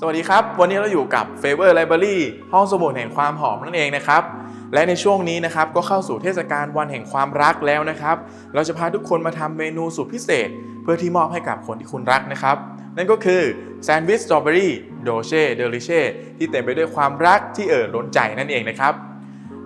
สวัสดีครับ วันนี้เราอยู่กับ Favor Library ห้องสมุดแห่งความหอมนั่นเองนะครับ และในช่วงนี้นะครับก็เข้าสู่เทศกาลวันแห่งความรักแล้วนะครับ เราจะพาทุกคนมาทำเมนูสุดพิเศษ เพื่อที่มอบให้กับคนที่คุณรักนะครับ นั่นก็คือแซนด์วิชสตรอเบอรี่โดเช่เดลิเช่ที่เต็มไปด้วยความรักที่เอ่อล้นใจนั่นเองนะครับ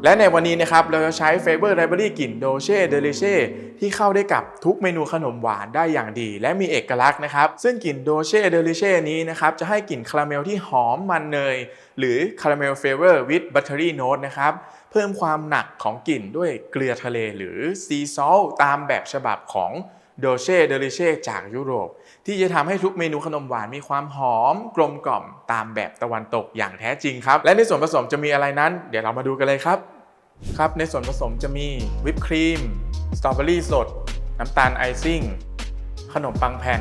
และในวันนี้นะครับเราจะใช้ Favor Library กลิ่นโดเช่เดลิเช่ที่เข้าได้กับทุกเมนูขนมหวานได้อย่างดี และมีเอกลักษณ์นะครับ ซึ่งกลิ่นโดเช่เดลิเช่นี้นะครับจะให้กลิ่นคาราเมลที่หอมมันเนย หรือคาราเมลเฟเวอร์วิดบัตเตอรี่โน e นะครับเพิ่มความหนักของกลิ่นด้วยเกลือทะเลหรือซีซอลตามแบบฉบับของ โดเช่เดลิเช่จากยุโรป ที่จะทำให้ทุกเมนูขนมหวานมีความหอมกลมกล่อมตามแบบตะวันตกอย่างแท้จริงครับ และในส่วนผสมจะมีอะไรนั้น เดี๋ยวเรามาดูกันเลยครับ ครับ ในส่วนผสมจะมีวิปครีมสตรอเบอรี่สด น้ำตาลไอซิ่งขนมปังแผ่น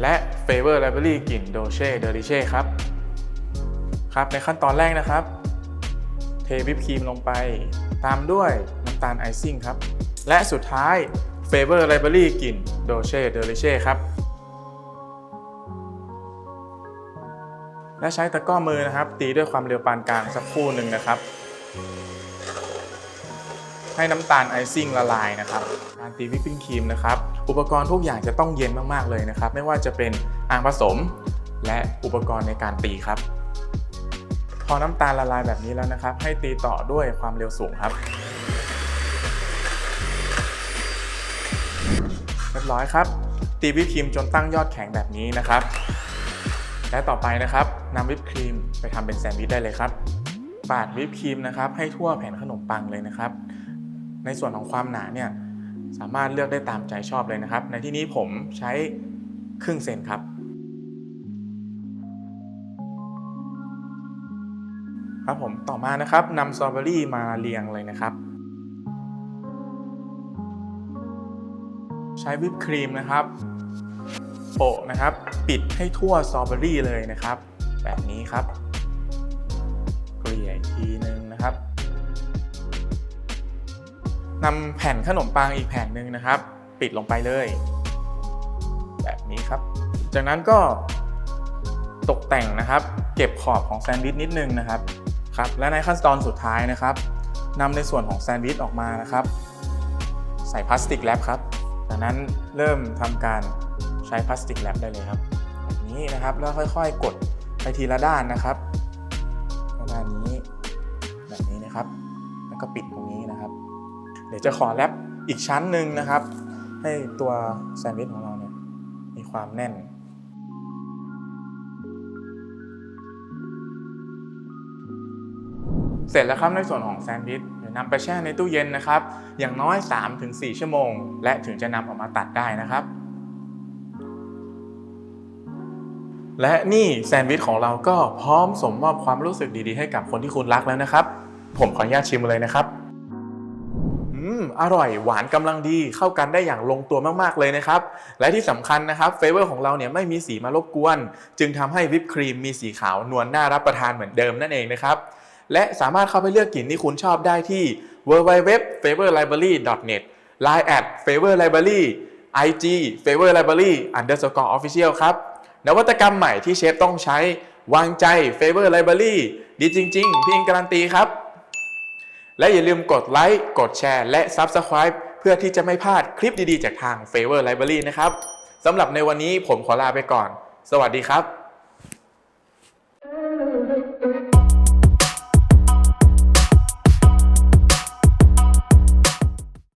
และเฟเวอร์ไลบรารีกลิ่นโดเช่เดลิเช่ครับครับในขั้นตอนแรกนะครับ เทวิปครีมลงไป ตามด้วยน้ำตาลไอซิ่งครับ และสุดท้าย เฟเวอร์ไลบรารีกลิ่นโดเช่เดลิเช่ครับ และใช้ตะก้อมือนะครับ ตีด้วยความเร็วปานกลางสักครู่หนึ่งนะครับ ให้น้ำตาลไอซิ่งละลายนะครับ การตีวิปปิ้งครีมนะครับ อุปกรณ์ทุกอย่างจะต้องเย็นมากๆเลยนะครับ ไม่ว่าจะเป็นอ่างผสม และอุปกรณ์ในการตีครับ พอน้ำตาลละลายแบบนี้แล้วนะครับ ให้ตีต่อด้วยความเร็วสูงครับ รียบร้อยครับ ตีวิปครีมจนตั้งยอดแข็งแบบนี้นะครับ และต่อไปนะครับนำวิปครีมไปทำเป็นแซนด์วิชได้เลยครับปาดวิปครีมนะครับ ให้ทั่วแผ่นขนมปังเลยนะครับ ในส่วนของความหนาเนี่ยสามารถเลือกได้ตามใจชอบเลยนะครับ ในที่นี้ผมใช้ครึ่งเซนครับ ครับผมต่อมานะครับนำสตรอเบอรี่มาเรียงเลยนะครับ ช้วิปครีมนะครับโปะนะครับ ปิดให้ทั่วสตรอเบอรี่เลยนะครับ แบบนี้ครับเกลี่ยอีกทีนึงนะครับนำแผ่นขนมปังอีกแผ่นหนึ่งนะครับ ปิดลงไปเลย แบบนี้ครับ จากนั้นก็ตกแต่งนะครับ เก็บขอบของแซนด์วิชนิดนึงนะครับครับ และในขั้นตอนสุดท้ายนะครับนำในส่วนของแซนด์วิชออกมานะครับ ใส่พลาสติกแรปครับ จากนั้นเริ่มทำการใช้พลาสติกแรปได้เลยครับแบบนี้นะครับแล้วค่อยๆ กดไปทีละด้านนะครับด้านนี้แบบนี้นะครับ แล้วก็ปิดตรงนี้นะครับ เดี๋ยวจะขอแรปอีกชั้นหนึ่งนะครับ ให้ตัวแซนด์วิชของเราเนี่ยมีความแน่น เสร็จแล้วครับในส่วนของแซนด์วิชเดี๋ยวนำไปแช่ในตู้เย็นนะครับ อย่างน้อย 3-4 ชั่วโมง และถึงจะนำออกมาตัดได้นะครับ และนี่แซนด์วิชของเราก็พร้อมสมมอบความรู้สึกดีๆ ให้กับคนที่คุณรักแล้วนะครับ ผมขออนุญาตชิมเลยนะครับอืมอร่อยหวานกำลังดีเข้ากันได้อย่างลงตัวมากๆเลยนะครับ และที่สำคัญนะครับเฟเวอร์ของเราเนี่ยไม่มีสีมารบกวน จึงทำให้วิปครีมมีสีขาวนวลน่ารับประทานเหมือนเดิมนั่นเองนะครับ และสามารถเข้าไปเลือกกลิ่นที่คุณชอบได้ที่ www.favorlibrary.net line at favorlibrary ig favorlibrary underscore official ครับ นวัตกรรมใหม่ที่เชฟต้องใช้ วางใจ Favor Library ดีจริง ๆ พี่อิงการันตีครับ และอย่าลืมกดไลค์กดแชร์ และ Subscribe เพื่อที่จะไม่พลาดคลิปดี ๆ จากทาง Favor Library นะครับสำหรับในวันนี้ผมขอลาไปก่อน สวัสดีครับ